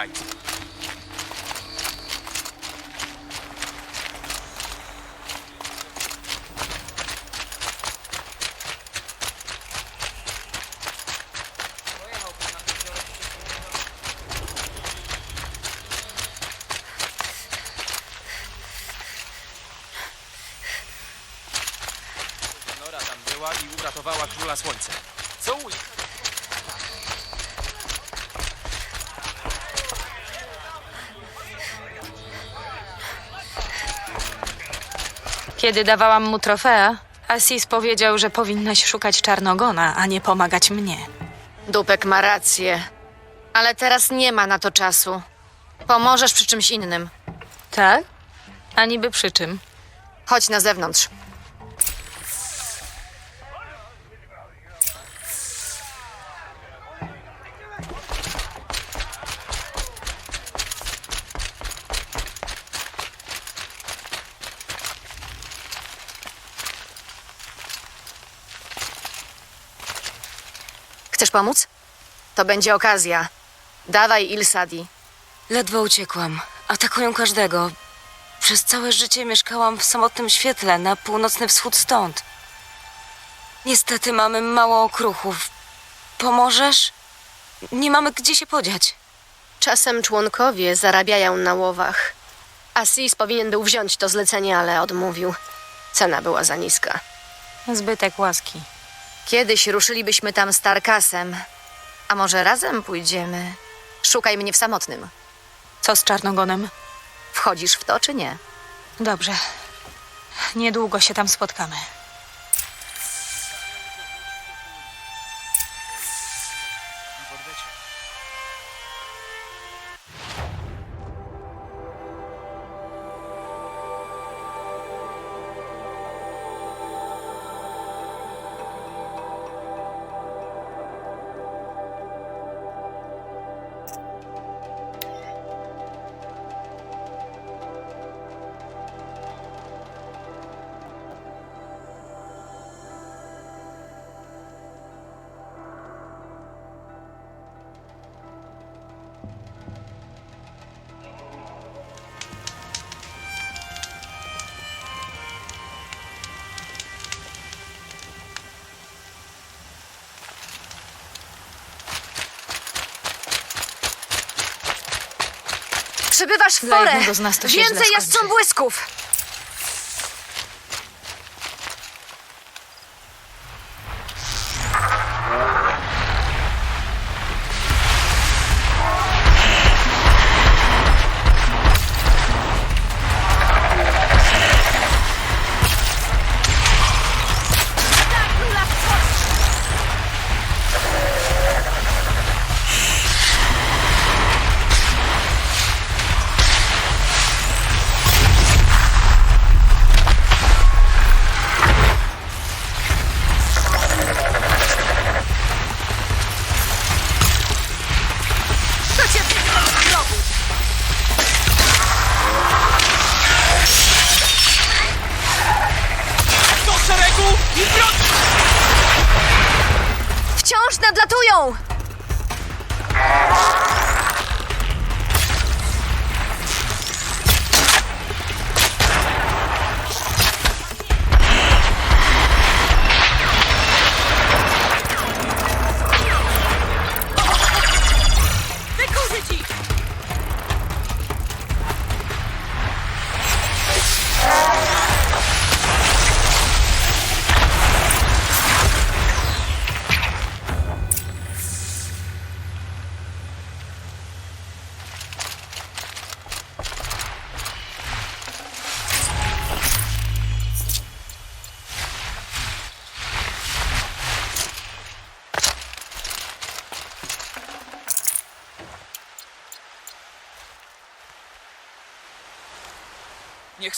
Zdrajcy. Nora tam była i uratowała króla słońca. Kiedy dawałam mu trofea, Asis powiedział, że powinnaś szukać czarnogona, a nie pomagać mnie. Dupek ma rację. Ale teraz nie ma na to czasu. Pomożesz przy czymś innym. Tak? A niby przy czym? Chodź na zewnątrz. Chcesz pomóc? To będzie okazja. Dawaj Ilsadi. Ledwo uciekłam. Atakują każdego. Przez całe życie mieszkałam w samotnym świetle na północny wschód stąd. Niestety mamy mało okruchów. Pomożesz? Nie mamy gdzie się podziać. Czasem członkowie zarabiają na łowach. Asis powinien był wziąć to zlecenie, ale odmówił. Cena była za niska. Zbytek łaski. Kiedyś ruszylibyśmy tam z Tarkasem. A może razem pójdziemy? Szukaj mnie w samotnym. Co z czarnogonem? Wchodzisz w to czy nie? Dobrze. Niedługo się tam spotkamy. Przybywasz w Dla porę! jednego z nas to się źle Więcej skończy. jastrząb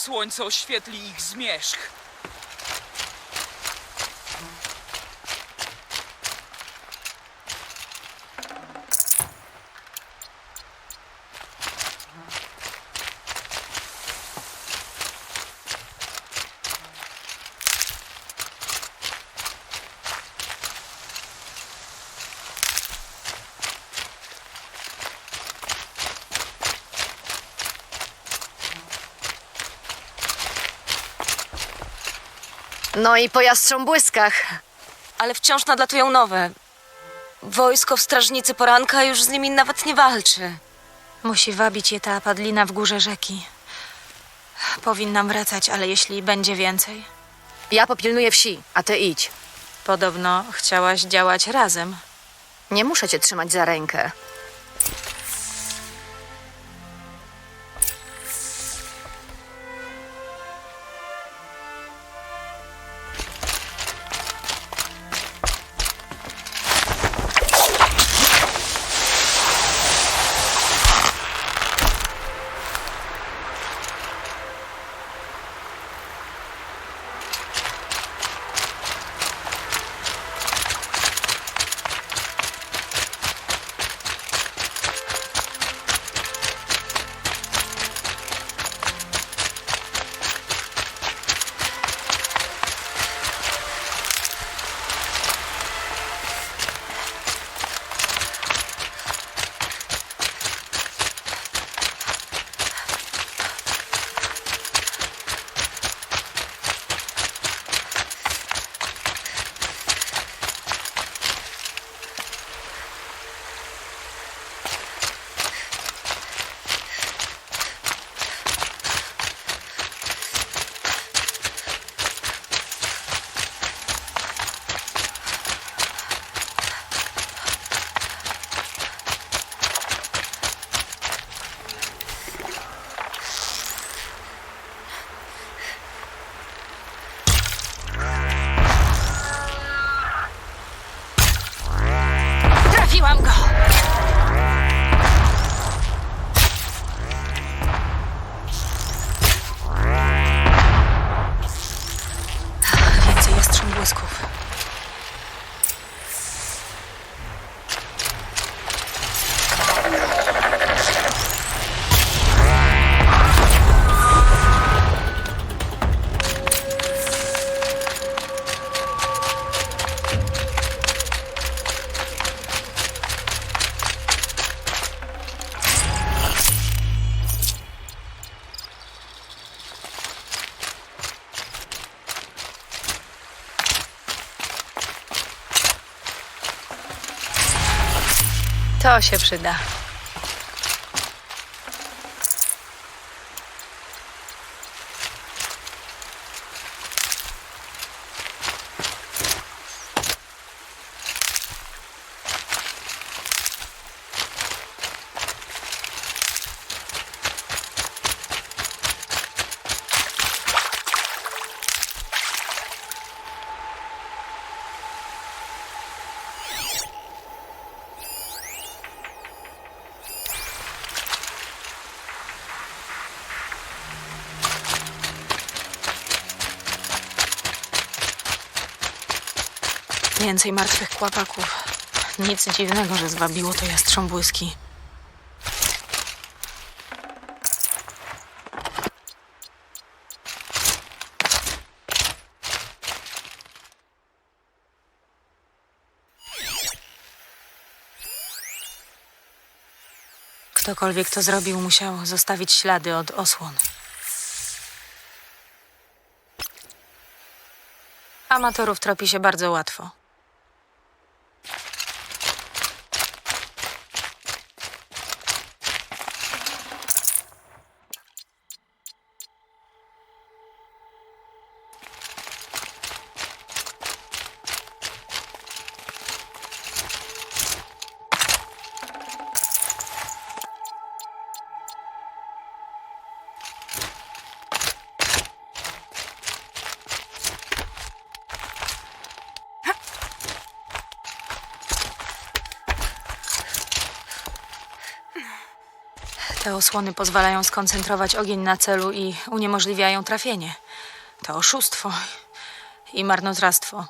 słońce oświetli ich zmierzch. No i po jastrząbłyskach. Ale wciąż nadlatują nowe. Wojsko w strażnicy poranka już z nimi nawet nie walczy. Musi wabić je ta padlina w górze rzeki. Powinnam wracać, ale jeśli będzie więcej. Ja popilnuję wsi, a ty idź. Podobno chciałaś działać razem. Nie muszę cię trzymać za rękę. To się przyda. Więcej martwych kłapaków. Nic dziwnego, że zwabiło to jastrząbłyski. Ktokolwiek to zrobił, musiał zostawić ślady od osłon. Amatorów tropi się bardzo łatwo. Te osłony pozwalają skoncentrować ogień na celu i uniemożliwiają trafienie. To oszustwo i marnotrawstwo.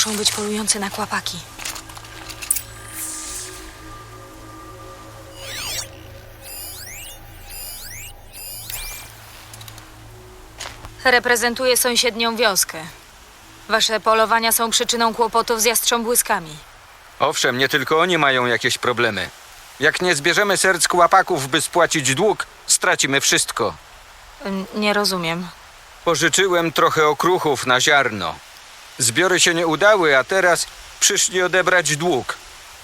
Muszą być polujący na kłapaki. Reprezentuję sąsiednią wioskę. Wasze polowania są przyczyną kłopotów z jastrząbłyskami. Owszem, nie tylko oni mają jakieś problemy. Jak nie zbierzemy serc kłapaków, by spłacić dług, stracimy wszystko. Ym, Nie rozumiem. Pożyczyłem trochę okruchów na ziarno. Zbiory się nie udały, a teraz przyszli odebrać dług.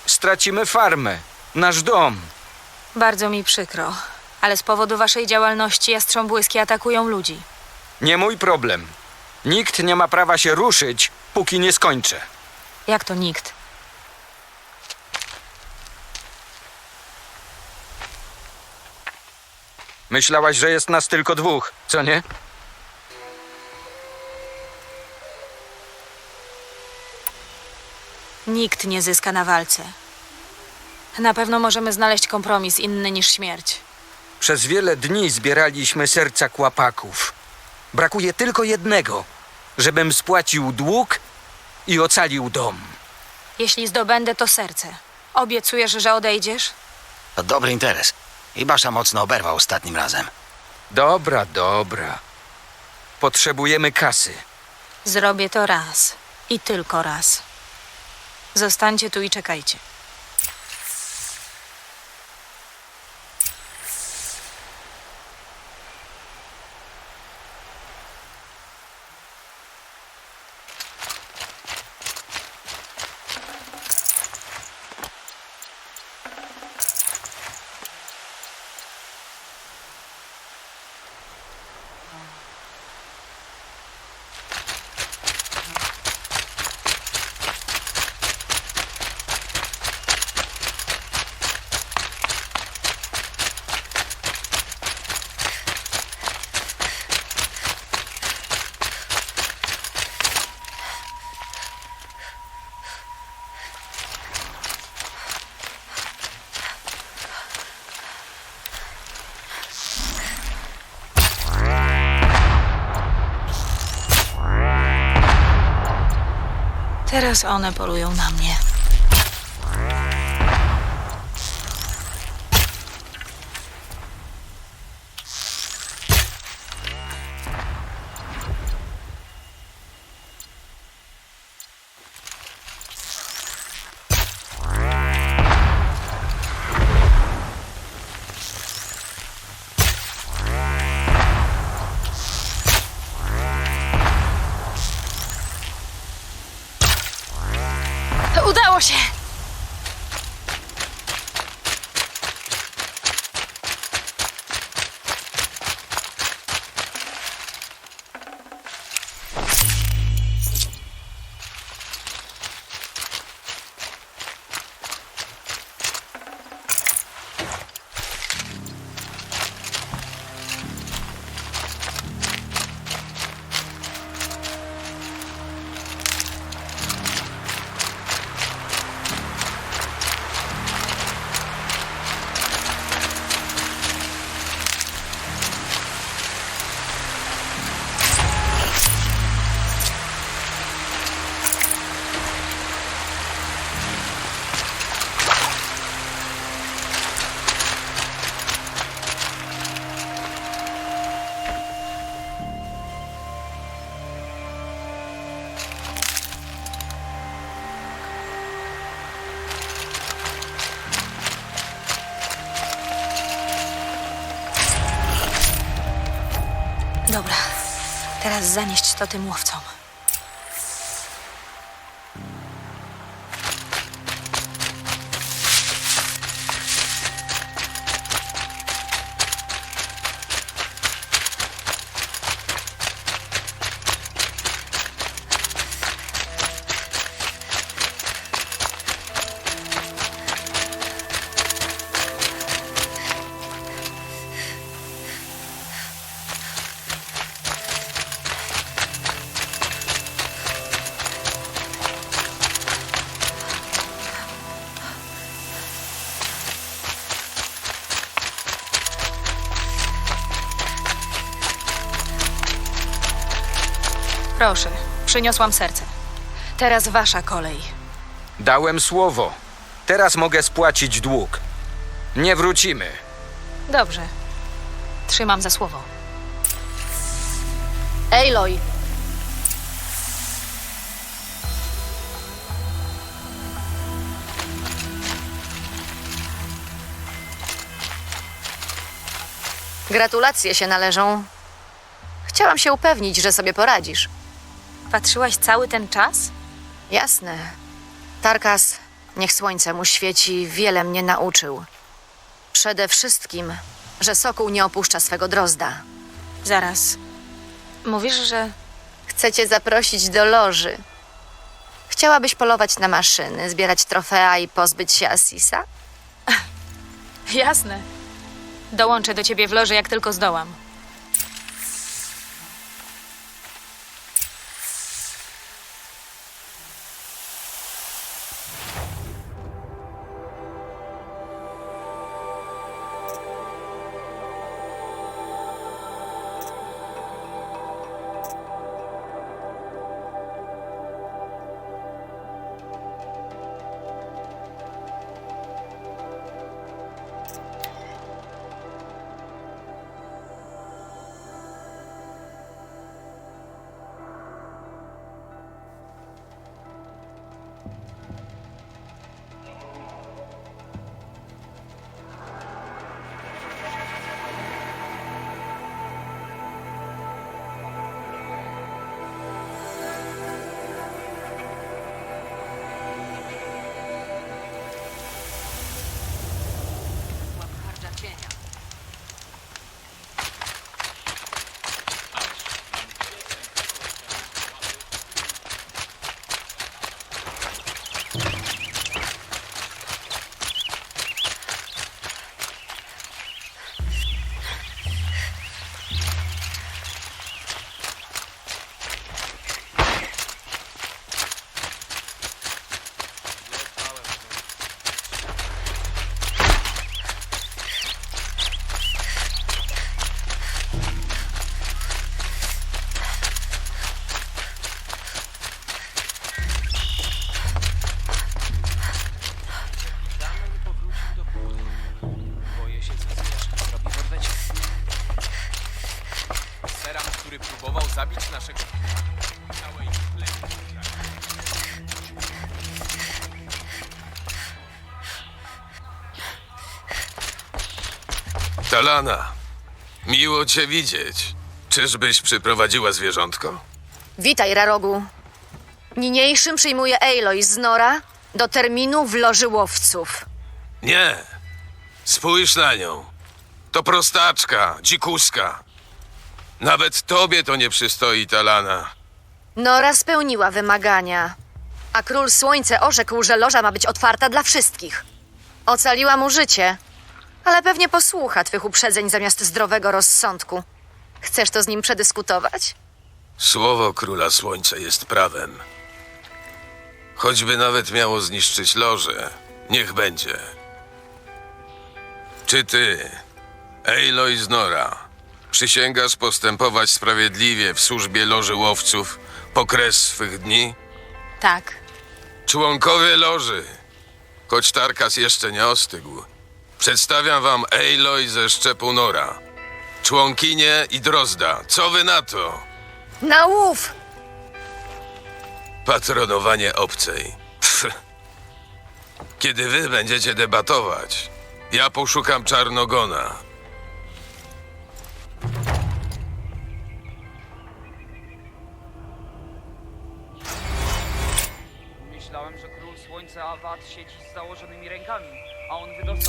Stracimy farmę, nasz dom. Bardzo mi przykro, ale z powodu waszej działalności jastrząbłyski atakują ludzi. Nie mój problem. Nikt nie ma prawa się ruszyć, póki nie skończę. Jak to nikt? Myślałaś, że jest nas tylko dwóch, co nie? Nikt nie zyska na walce. Na pewno możemy znaleźć kompromis inny niż śmierć. Przez wiele dni zbieraliśmy serca kłapaków. Brakuje tylko jednego, żebym spłacił dług i ocalił dom. Jeśli zdobędę to serce, obiecujesz, że odejdziesz? To dobry interes. I Basza mocno oberwał ostatnim razem. Dobra, dobra. Potrzebujemy kasy. Zrobię to raz i tylko raz. Zostańcie tu i czekajcie. Teraz one polują na mnie. Dobra, teraz zanieść to tym łowcom. Proszę, przyniosłam serce. Teraz wasza kolej. Dałem słowo. Teraz mogę spłacić dług. Nie wrócimy. Dobrze. Trzymam za słowo. Aloy, Gratulacje się należą. Chciałam się upewnić, że sobie poradzisz. Patrzyłaś cały ten czas? Jasne. Tarkas, niech słońce mu świeci, wiele mnie nauczył. Przede wszystkim, że sokół nie opuszcza swego drozda. Zaraz. Mówisz, że Chcę cię zaprosić do loży. Chciałabyś polować na maszyny, zbierać trofea i pozbyć się Asisa? Jasne. Dołączę do ciebie w loży, jak tylko zdołam. Talana, miło cię widzieć. Czyżbyś przyprowadziła zwierzątko? Witaj, Rarogu. Niniejszym przyjmuję Aloy z Nora do terminu w loży łowców. Nie. Spójrz na nią. To prostaczka, dzikuska. Nawet tobie to nie przystoi, Talana. Nora spełniła wymagania, a król słońce orzekł, że loża ma być otwarta dla wszystkich. Ocaliła mu życie, ale pewnie posłucha twych uprzedzeń zamiast zdrowego rozsądku. Chcesz to z nim przedyskutować? Słowo króla słońca jest prawem. Choćby nawet miało zniszczyć loże, niech będzie. Czy ty, Aloy z Nora, przysięgasz postępować sprawiedliwie w służbie loży łowców po kres swych dni? Tak. Członkowie loży, choć Tarkas jeszcze nie ostygł, przedstawiam wam Aloy ze szczepu Nora. Członkinie i Drozda, co wy na to? Na łów! Patronowanie obcej. Pff. Kiedy wy będziecie debatować, ja poszukam Czarnogona. Myślałem, że król słońca Awad siedzi z założonymi rękami, a on wydostał